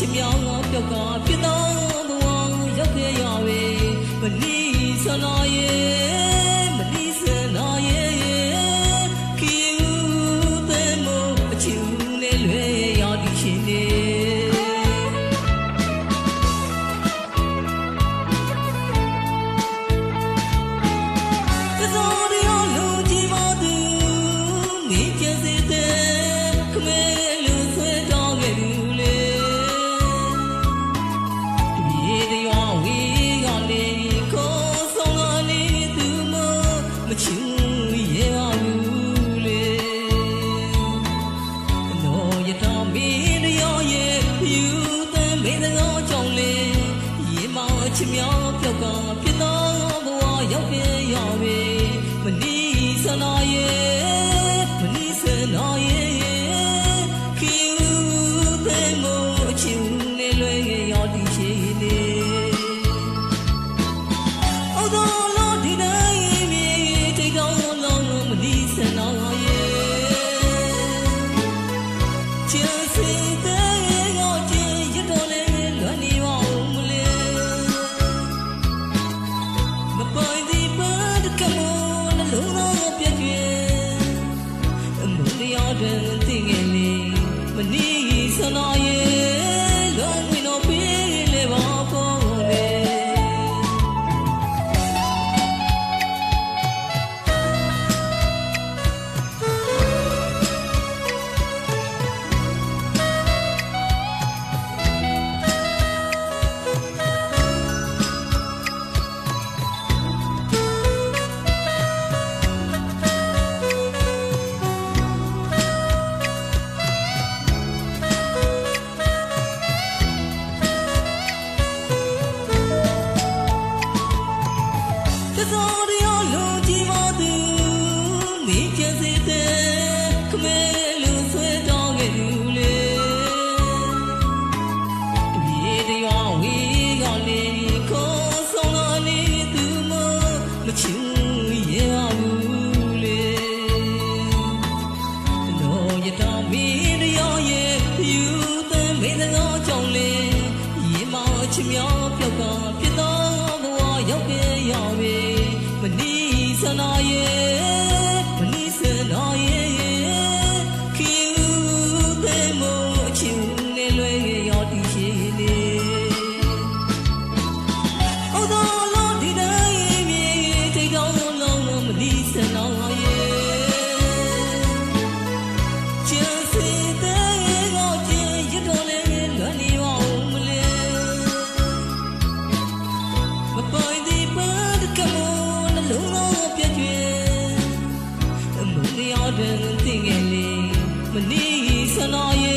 ချင်မြောင်းတော့ပြောက်ကပြတော့ believe so oh loyal. ကြောင့်လေရေမောင်ချမြောင်းပြောက်ကဖြစ်တော်ဘဝရောက်ပြီ တွင်သိငယ်လေးမနီးစနောရေ me ပြည့်ကျွင်အမှုတရားတွင်သိငယ်လေးမနည်းစနော်